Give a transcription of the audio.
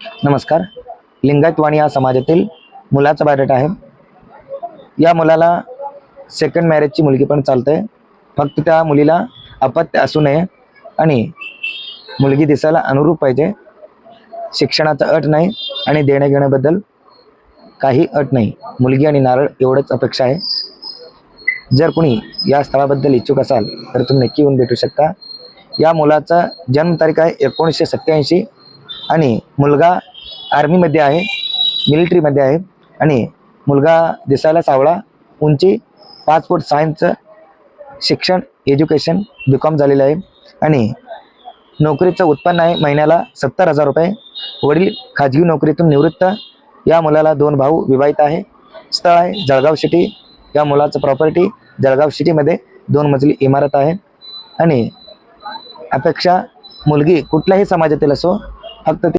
नमस्कार. लिंगायत वाणी या समाजातील मुलाचा बायोडेटा आहे. या मुलाला सेकंड मॅरेजची मुलगी पण चालते. फक्त त्या मुलीला अपत्य असू नये आणि मुलगी दिसायला अनुरूप पाहिजे. शिक्षणाचा अट नाही आणि देण्या घेण्याबद्दल काही अट नाही. मुलगी आणि नारळ एवढंच अपेक्षा आहे. जर कुणी या स्थळाबद्दल इच्छुक असाल तर तुम्ही नक्की येऊन भेटू शकता. या मुलाचा जन्मतारीख आहे एकोणीसशे सत्याऐंशी आणि मुलगा आर्मीमध्ये आहे मिलिटरीमध्ये आहे आणि मुलगा दिसायला सावळा उंची पाच फूट सायन्सचं शिक्षण एज्युकेशन बी कॉम झालेलं आहे आणि नोकरीचं उत्पन्न आहे महिन्याला सत्तर हजार रुपये. वडील खाजगी नोकरीतून निवृत्त. या मुलाला दोन भाऊ विवाहित आहे. स्थळ आहे जळगाव सिटी या मुलाचं प्रॉपर्टी जळगाव सिटीमध्ये दोन मजली इमारत आहे. आणि अपेक्षा मुलगी कुठल्याही समाजातील असो फक्त ती